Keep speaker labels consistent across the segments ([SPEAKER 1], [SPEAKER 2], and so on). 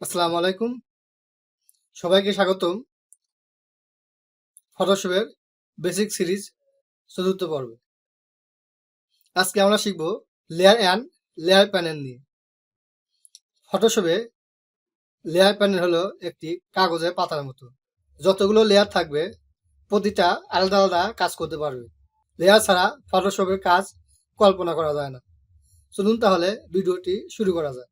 [SPEAKER 1] আসসালামু আলাইকুম। সবাইকে স্বাগতম ফটোশপের বেসিক সিরিজ চতুর্থ পর্বে। আজকে আমরা শিখব লেয়ার অ্যান্ড লেয়ার প্যানেল নিয়ে। ফটোশপে লেয়ার প্যানেল হলো একটি কাগজের পাতার মতো। যতগুলো লেয়ার থাকবে, প্রতিটা আলাদা আলাদা কাজ করতে পারবে। লেয়ার ছাড়া ফটোশপের কাজ কল্পনা করা যায় না। চলুন তাহলে ভিডিওটি শুরু করা যায়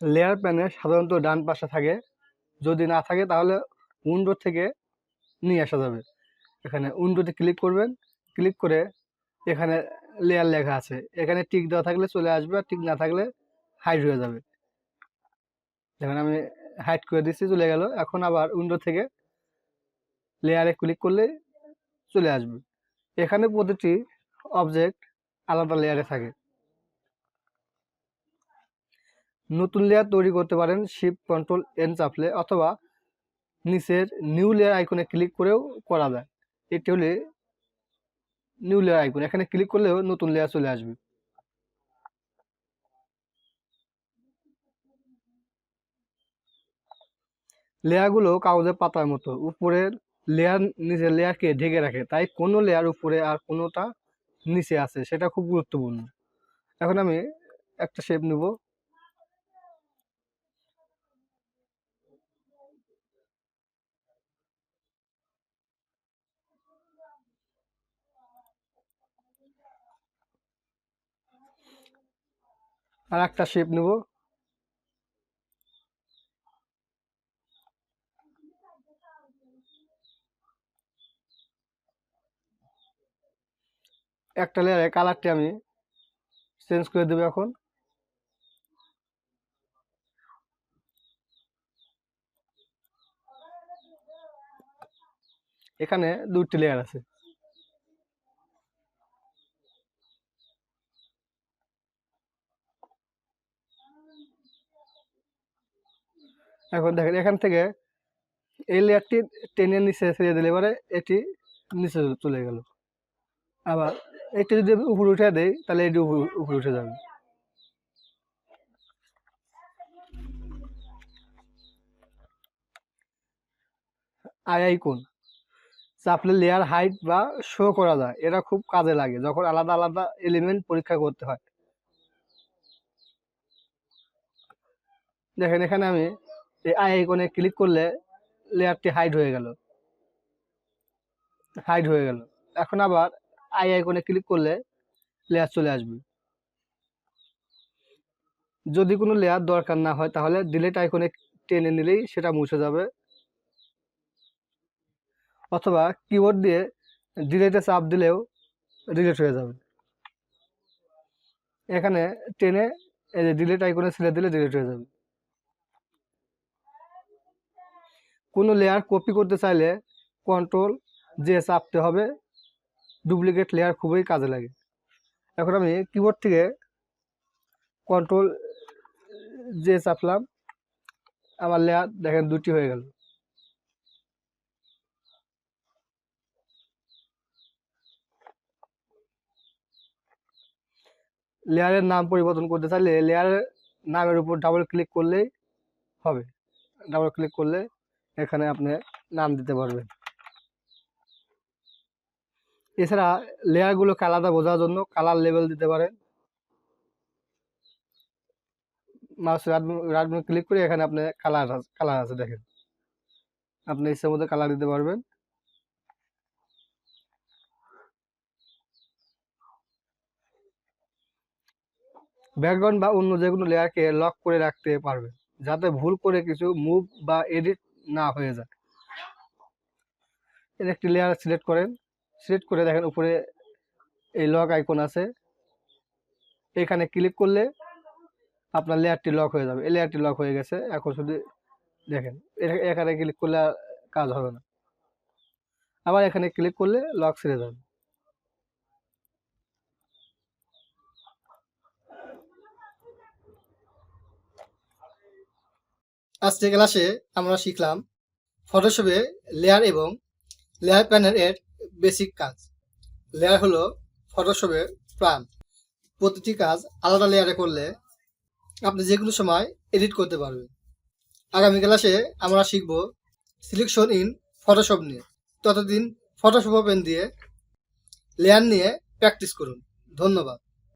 [SPEAKER 1] লেয়ার প্যানে সাধারণত ডান পাশে থাকে। যদি না থাকে তাহলে উইন্ডো থেকে নিয়ে আসা যাবে। এখানে উইন্ডোতে ক্লিক করবেন। ক্লিক করে এখানে লেয়ার লেখা আছে। এখানে টিক দেওয়া থাকলে চলে আসবে আর টিক না থাকলে হাইড হয়ে যাবে। দেখেন আমি হাইড করে দিচ্ছি, চলে গেল। এখন আবার উইন্ডো থেকে লেয়ারে ক্লিক করলে চলে আসবে। এখানে প্রতিটি অবজেক্ট আলাদা লেয়ারে থাকে। নতুন লেয়ার তৈরি করতে পারেন শিফট কন্ট্রোল এন চাপলে অথবা নিচের নিউ লেয়ার আইকনে ক্লিক করেও করা যায়। এটি হলে নিউ লেয়ার আইকন এখানে ক্লিক করলেও নতুন লেয়ার চলে আসবে। লেয়ারগুলো কাগজের পাতার মতো, উপরের লেয়ার নিচের লেয়ারকে ঢেকে রাখে, তাই কোনো লেয়ার উপরে আর কোনোটা নিচে আছে, সেটা খুব গুরুত্বপূর্ণ। এখন আমি একটা শেপ নেব। আর একটা শেপ নেব। একটা লেয়ারে কালারটি আমি চেঞ্জ করে দেবো এখন। এখানে দুটি লেয়ার আছে। এখন দেখেন, এখান থেকে এই লেয়ারটি টেনে নিচে ছেড়ে দিলে এবারে এটি নিচে চলে গেল। আবার এটি যদি উপরে উঠে দেই, তাহলে এটি উপরে- উঠে যাবে। আই আইকন, চাপলে লেয়ার হাইট বা শো করা যায়। এটা খুব কাজে লাগে, যখন আলাদা আলাদা এলিমেন্ট পরীক্ষা করতে হয়। দেখেন, এখানে আমি এই আই আইকনে ক্লিক করলে লেয়ারটি হাইড হয়ে গেল। হাইড হয়ে গেল। এখন আবার আই আইকনে ক্লিক করলে লেয়ার চলে আসবে। যদি কোনো লেয়ার দরকার না হয়, তাহলে ডিলেট আইকনে টেনে নিলেই সেটা মুছে যাবে। অথবা কিবোর্ড দিয়ে ডিলেটে চাপ দিলেও ডিলিট হয়ে যাবে। এখানে টেনে এই যে ডিলিট আইকনে ছেড়ে দিলে ডিলিট হয়ে যাবে। কোনো লেয়ার কপি করতে চাইলে কন্ট্রোল যে চাপতে হবে। ডুপ্লিকেট লেয়ার খুবই কাজে লাগে। এখন আমি কিবোর্ড থেকে কন্ট্রোল যে চাপলাম। আমার লেয়ার দেখেন দুটি হয়ে গেল। লেয়ারের নাম পরিবর্তন করতে চাইলে লেয়ারের নামের উপর ডাবল ক্লিক করলেই হবে। ডাবল ক্লিক করলে এখানে আপনি নাম দিতে পারবেন। এছাড়া লেয়ারগুলোকে আলাদা বোঝার জন্য কালার লেভেল দিতে পারেন। মাউস রাইট ক্লিক করে এখানে আপনি কালার কালার আছে দেখেন। আপনি ইচ্ছা মতো কালার দিতে পারবেন। ব্যাকগ্রাউন্ড বা অন্য যে কোনো লেয়ারকে লক করে রাখতে পারবেন। যাতে ভুল করে কিছু মুভ বা এডিট না হয়ে যায়। এর একটি লেয়ার সিলেক্ট করেন। সিলেক্ট করে দেখেন উপরে এই লক আইকন আছে। এখানে ক্লিক করলে আপনার লেয়ারটি লক হয়ে যাবে। এই লেয়ারটি লক হয়ে গেছে। এখন শুধু দেখেন এখানে ক্লিক করলে কাজ হবে না। আবার এখানে ক্লিক করলে লক ছেড়ে যাবে। আজকে ক্লাসে আমরা শিখলাম ফটোশপে লেয়ার এবং লেয়ার প্যানেল এর বেসিক কাজ। লেয়ার হলো ফটোশপের প্রাণ প্রতিটি কাজ আলাদা লেয়ারে করলে আপনি যে কোনো সময় এডিট করতে পারবেন। আগামী ক্লাসে আমরা শিখব সিলেকশন ইন ফটোশপ নিয়ে। ততদিন ফটোশপ ওপেন দিয়ে লেয়ার নিয়ে প্র্যাকটিস করুন। ধন্যবাদ।